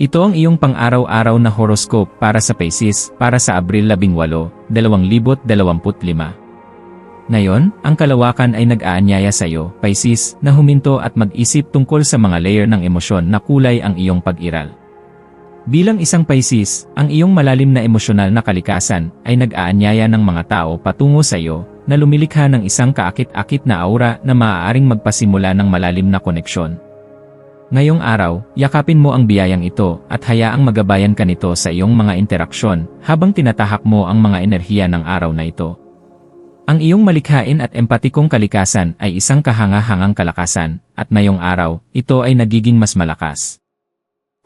Ito ang iyong pang-araw-araw na horoscope para sa Pisces para sa Abril 18, 2025. Ngayon, ang kalawakan ay nag-aanyaya sa iyo, Pisces, na huminto at mag-isip tungkol sa mga layer ng emosyon na kulay ang iyong pag-iral. Bilang isang Pisces, ang iyong malalim na emosyonal na kalikasan ay nag-aanyaya ng mga tao patungo sa iyo na lumilikha ng isang kaakit-akit na aura na maaaring magpasimula ng malalim na koneksyon. Ngayong araw, yakapin mo ang biyayang ito at hayaang magabayan ka nito sa iyong mga interaksyon habang tinatahak mo ang mga enerhiya ng araw na ito. Ang iyong malikhain at empatikong kalikasan ay isang kahanga-hangang kalakasan at ngayong araw, ito ay nagiging mas malakas.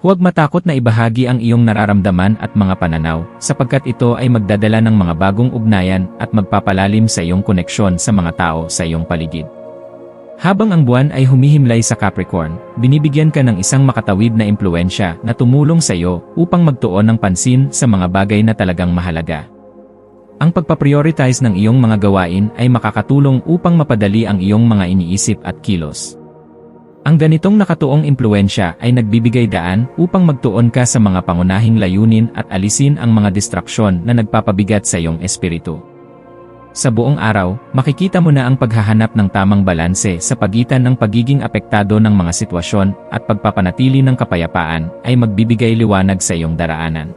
Huwag matakot na ibahagi ang iyong nararamdaman at mga pananaw sapagkat ito ay magdadala ng mga bagong ugnayan at magpapalalim sa iyong koneksyon sa mga tao sa iyong paligid. Habang ang buwan ay humihimlay sa Capricorn, binibigyan ka ng isang makatawid na impluensya na tumulong sa iyo upang magtuon ng pansin sa mga bagay na talagang mahalaga. Ang pagpaprioritize ng iyong mga gawain ay makakatulong upang mapadali ang iyong mga iniisip at kilos. Ang ganitong nakatuong impluensya ay nagbibigay daan upang magtuon ka sa mga pangunahing layunin at alisin ang mga distraksyon na nagpapabigat sa iyong espiritu. Sa buong araw, makikita mo na ang paghahanap ng tamang balanse sa pagitan ng pagiging apektado ng mga sitwasyon at pagpapanatili ng kapayapaan ay magbibigay liwanag sa iyong daraanan.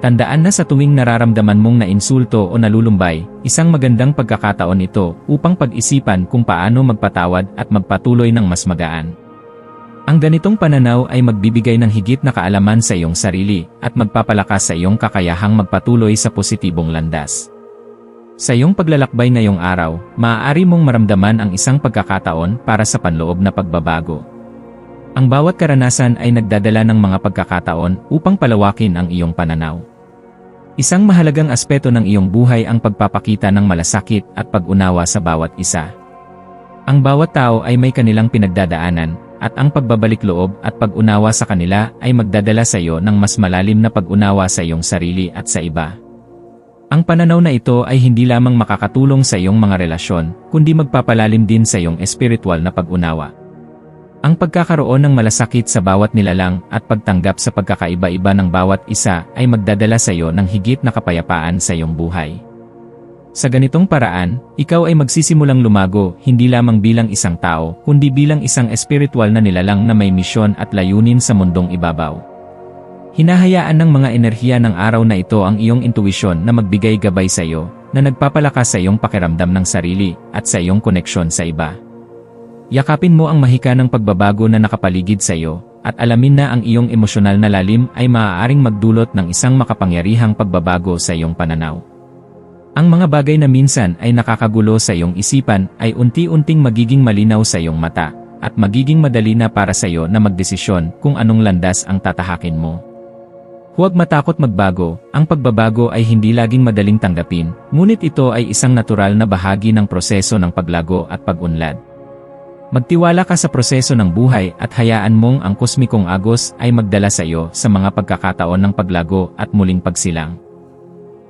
Tandaan na sa tuwing nararamdaman mong nainsulto o nalulumbay, isang magandang pagkakataon ito upang pag-isipan kung paano magpatawad at magpatuloy ng mas magaan. Ang ganitong pananaw ay magbibigay ng higit na kaalaman sa iyong sarili at magpapalakas sa iyong kakayahang magpatuloy sa positibong landas. Sa iyong paglalakbay ngayong araw, maaari mong maramdaman ang isang pagkakataon para sa panloob na pagbabago. Ang bawat karanasan ay nagdadala ng mga pagkakataon upang palawakin ang iyong pananaw. Isang mahalagang aspeto ng iyong buhay ang pagpapakita ng malasakit at pag-unawa sa bawat isa. Ang bawat tao ay may kanilang pinagdadaanan, at ang pagbabalik loob at pag-unawa sa kanila ay magdadala sa iyo ng mas malalim na pag-unawa sa iyong sarili at sa iba. Ang pananaw na ito ay hindi lamang makakatulong sa iyong mga relasyon, kundi magpapalalim din sa iyong espiritual na pag-unawa. Ang pagkakaroon ng malasakit sa bawat nilalang at pagtanggap sa pagkakaiba-iba ng bawat isa ay magdadala sa iyo ng higit na kapayapaan sa iyong buhay. Sa ganitong paraan, ikaw ay magsisimulang lumago hindi lamang bilang isang tao, kundi bilang isang espiritual na nilalang na may misyon at layunin sa mundong ibabaw. Hinahayaan ng mga enerhiya ng araw na ito ang iyong intuisyon na magbigay gabay sa iyo, na nagpapalakas sa iyong pakiramdam ng sarili at sa iyong koneksyon sa iba. Yakapin mo ang mahika ng pagbabago na nakapaligid sa iyo, at alamin na ang iyong emosyonal na lalim ay maaaring magdulot ng isang makapangyarihang pagbabago sa iyong pananaw. Ang mga bagay na minsan ay nakakagulo sa iyong isipan ay unti-unting magiging malinaw sa iyong mata, at magiging madali na para sa iyo na magdesisyon kung anong landas ang tatahakin mo. Huwag matakot magbago, ang pagbabago ay hindi laging madaling tanggapin, ngunit ito ay isang natural na bahagi ng proseso ng paglago at pag-unlad. Magtiwala ka sa proseso ng buhay at hayaan mong ang kosmikong agos ay magdala sa iyo sa mga pagkakataon ng paglago at muling pagsilang.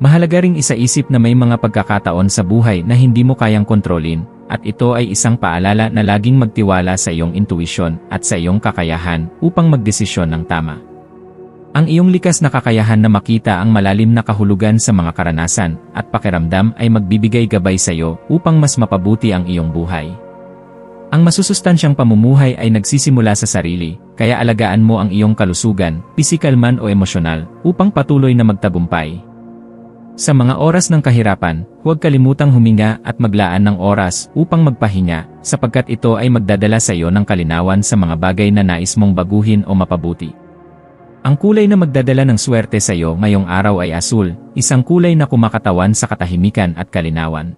Mahalaga ring isaisip na may mga pagkakataon sa buhay na hindi mo kayang kontrolin, at ito ay isang paalala na laging magtiwala sa iyong intuisyon at sa iyong kakayahan upang magdesisyon ng tama. Ang iyong likas na kakayahan na makita ang malalim na kahulugan sa mga karanasan at pakiramdam ay magbibigay gabay sa iyo upang mas mapabuti ang iyong buhay. Ang masusustansyang pamumuhay ay nagsisimula sa sarili, kaya alagaan mo ang iyong kalusugan, pisikal man o emosyonal, upang patuloy na magtagumpay. Sa mga oras ng kahirapan, huwag kalimutang huminga at maglaan ng oras upang magpahinga, sapagkat ito ay magdadala sa iyo ng kalinawan sa mga bagay na nais mong baguhin o mapabuti. Ang kulay na magdadala ng swerte sa iyo ngayong araw ay asul, isang kulay na kumakatawan sa katahimikan at kalinawan.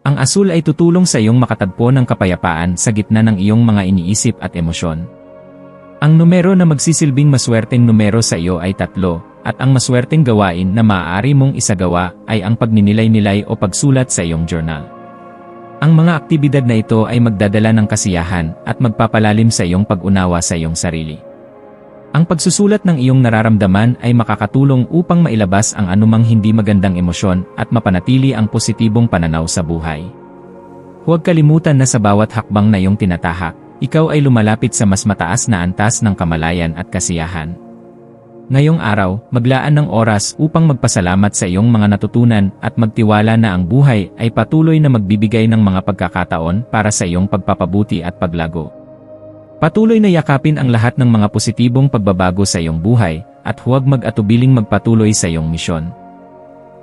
Ang asul ay tutulong sa iyong makatagpo ng kapayapaan sa gitna ng iyong mga iniisip at emosyon. Ang numero na magsisilbing maswerteng numero sa iyo ay tatlo, at ang maswerteng gawain na maaari mong isagawa ay ang pagninilay-nilay o pagsulat sa iyong journal. Ang mga aktibidad na ito ay magdadala ng kasiyahan at magpapalalim sa iyong pag-unawa sa iyong sarili. Ang pagsusulat ng iyong nararamdaman ay makakatulong upang mailabas ang anumang hindi magandang emosyon at mapanatili ang positibong pananaw sa buhay. Huwag kalimutan na sa bawat hakbang na iyong tinatahak, ikaw ay lumalapit sa mas mataas na antas ng kamalayan at kasiyahan. Ngayong araw, maglaan ng oras upang magpasalamat sa iyong mga natutunan at magtiwala na ang buhay ay patuloy na magbibigay ng mga pagkakataon para sa iyong pagpapabuti at paglago. Patuloy na yakapin ang lahat ng mga positibong pagbabago sa iyong buhay at huwag mag-atubiling magpatuloy sa iyong misyon.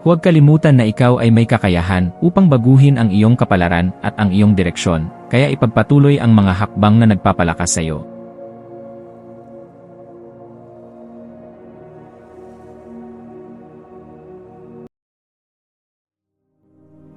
Huwag kalimutan na ikaw ay may kakayahan upang baguhin ang iyong kapalaran at ang iyong direksyon, kaya ipagpatuloy ang mga hakbang na nagpapalakas sa iyo.